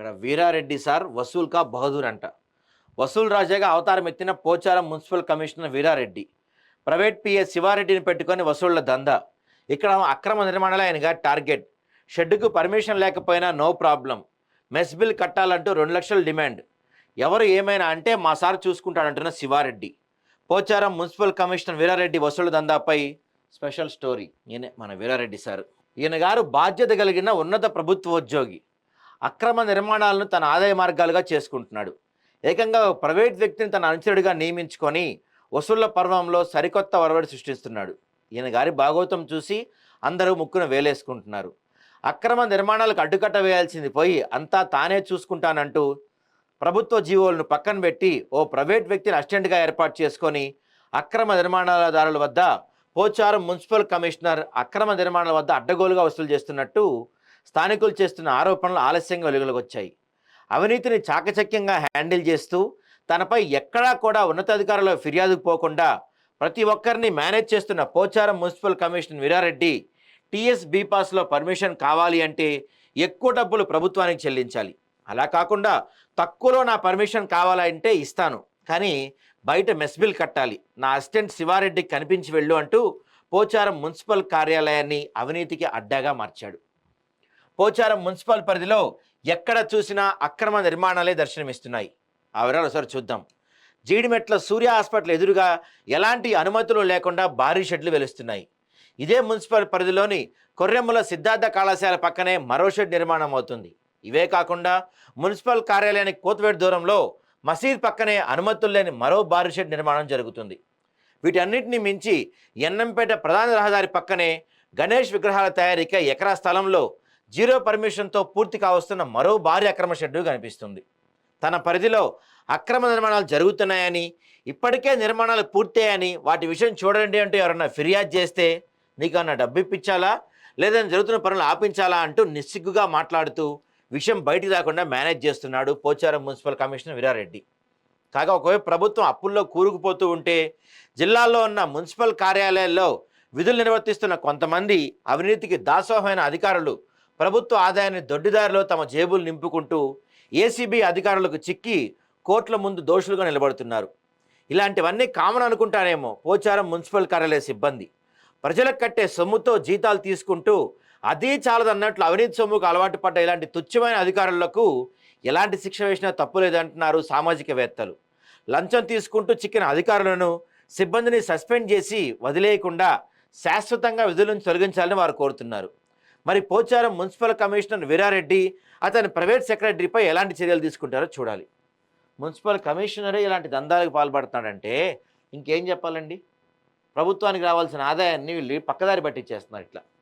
ఇక్కడ వీరారెడ్డి సార్ వసూల్ కా బహదూర్ అంట. వసూల్ రాజాగా అవతారం ఎత్తిన Pocharam municipal commissioner Veerareddy. Private PA శివారెడ్డిని పెట్టుకొని వసూళ్ళ దందా. ఇక్కడ అక్రమ నిర్మాణాలే ఆయనగా టార్గెట్. షెడ్డుకు పర్మిషన్ లేకపోయినా నో ప్రాబ్లం. మెస్ బిల్ కట్టాలంటూ రెండు లక్షల డిమాండ్. ఎవరు ఏమైనా అంటే మా సార్ చూసుకుంటాడంటున్న శివారెడ్డి. పోచారం మున్సిపల్ కమిషనర్ వీరారెడ్డి వసూలు దందాపై స్పెషల్ స్టోరీ. ఈయనే మన వీరారెడ్డి సార్. ఈయన గారు బాధ్యత కలిగిన ఉన్నత ప్రభుత్వోద్యోగి. అక్రమ నిర్మాణాలను తన ఆదాయ మార్గాలుగా చేసుకుంటున్నాడు. ఏకంగా ఒక ప్రైవేట్ వ్యక్తిని తన అనుచరుడిగా నియమించుకొని వసూళ్ళ పర్వంలో సరికొత్త వరవడి సృష్టిస్తున్నాడు. ఈయన గారి భాగవతం చూసి అందరూ ముక్కున వేలేసుకుంటున్నారు. అక్రమ నిర్మాణాలకు అడ్డుకట్ట వేయాల్సింది పోయి అంతా తానే చూసుకుంటానంటూ ప్రభుత్వ జీవోలను పక్కన పెట్టి ఓ ప్రైవేట్ వ్యక్తిని అసిస్టెంట్గా ఏర్పాటు చేసుకొని అక్రమ నిర్మాణాలదారుల వద్ద పోచారం మున్సిపల్ కమిషనర్ అక్రమ నిర్మాణాల వద్ద అడ్డగోలుగా వసూలు చేస్తున్నట్టు స్థానికులు చేస్తున్న ఆరోపణలు ఆలస్యంగా వెలుగులోకి వచ్చాయి అవినీతిని చాకచక్యంగా హ్యాండిల్ చేస్తూ తనపై ఎక్కడా కూడా ఉన్నతాధికారుల ఫిర్యాదుకు పోకుండా ప్రతి ఒక్కరిని మేనేజ్ చేస్తున్న Pocharam municipal commissioner Veerareddy TS బీపాస్లో permission కావాలి అంటే ఎక్కువ డబ్బులు ప్రభుత్వానికి చెల్లించాలి. అలా కాకుండా తక్కువలో నా పర్మిషన్ కావాలంటే ఇస్తాను. కానీ బయట మెస్ బిల్ కట్టాలి. నా అసిస్టెంట్ శివారెడ్డికి కనిపించి వెళ్ళు అంటూ పోచారం మున్సిపల్ కార్యాలయాన్ని అవినీతికి అడ్డాగా మార్చాడు. పోచారం మున్సిపల్ పరిధిలో ఎక్కడ చూసినా అక్రమ నిర్మాణాలే దర్శనమిస్తున్నాయి. ఆ వివరాలు ఒకసారి చూద్దాం. జీడిమెట్ల సూర్య హాస్పిటల్ ఎదురుగా ఎలాంటి అనుమతులు లేకుండా భారీ షెడ్లు వెలుస్తున్నాయి. ఇదే మున్సిపల్ పరిధిలోని కొర్రెమ్మల సిద్ధార్థ కళాశాల పక్కనే మరో షెడ్ నిర్మాణం అవుతుంది. ఇవే కాకుండా మున్సిపల్ కార్యాలయానికి కోతవేటు దూరంలో మసీద్ పక్కనే అనుమతులు లేని మరో భారీ షెడ్ నిర్మాణం జరుగుతుంది. వీటన్నిటిని మించి ఎన్నంపేట ప్రధాన రహదారి పక్కనే గణేష్ విగ్రహాల తయారీకి ఎకరా స్థలంలో జీరో పర్మిషన్తో పూర్తి కావస్తున్న మరో భారీ అక్రమ షెడ్డు కనిపిస్తుంది. తన పరిధిలో అక్రమ నిర్మాణాలు జరుగుతున్నాయని ఇప్పటికే నిర్మాణాలు పూర్తయ్యాయని వాటి విషయం చూడండి అంటూ ఎవరన్నా ఫిర్యాదు చేస్తే నీకు అన్న డబ్బు ఇప్పించాలా లేదని జరుగుతున్న పనులు ఆపించాలా అంటూ నిస్సిగ్గుగా మాట్లాడుతూ విషయం బయటికి రాకుండా మేనేజ్ చేస్తున్నాడు పోచారం మున్సిపల్ కమిషనర్ వీరారెడ్డి. కాగా ఒకవైపు ప్రభుత్వం అప్పుల్లో కూరుకుపోతూ ఉంటే జిల్లాల్లో ఉన్న మున్సిపల్ కార్యాలయాల్లో విధులు నిర్వర్తిస్తున్న కొంతమంది అవినీతికి దాసోహమైన అధికారులు ప్రభుత్వ ఆదాయాన్ని దొడ్డిదారిలో తమ జేబులు నింపుకుంటూ ఏసీబీ అధికారులకు చిక్కి కోర్టుల ముందు దోషులుగా నిలబడుతున్నారు. ఇలాంటివన్నీ కామన్ అనుకుంటారేమో పోచారం మున్సిపల్ కార్యాలయ సిబ్బంది. ప్రజలకు కట్టే సొమ్ముతో జీతాలు తీసుకుంటూ అదీ చాలదన్నట్లు అవినీతి సొమ్ముకు అలవాటు పడ్డ ఇలాంటి తుచ్చమైన అధికారులకు ఎలాంటి శిక్ష వేసినా తప్పు లేదంటున్నారు సామాజికవేత్తలు. లంచం తీసుకుంటూ చిక్కిన అధికారులను సిబ్బందిని సస్పెండ్ చేసి వదిలేయకుండా శాశ్వతంగా విధుల నుంచి తొలగించాలని వారు కోరుతున్నారు. మరి పోచారం మున్సిపల్ కమిషనర్ వీరారెడ్డి అతని ప్రైవేట్ సెక్రటరీపై ఎలాంటి చర్యలు తీసుకుంటారో చూడాలి. మున్సిపల్ కమిషనరే ఇలాంటి దందాలకు పాల్పడుతున్నాడంటే ఇంకేం చెప్పాలండి? ప్రభుత్వానికి రావాల్సిన ఆదాయాన్ని వీళ్ళు పక్కదారి పట్టించేస్తున్నారు ఇట్లా.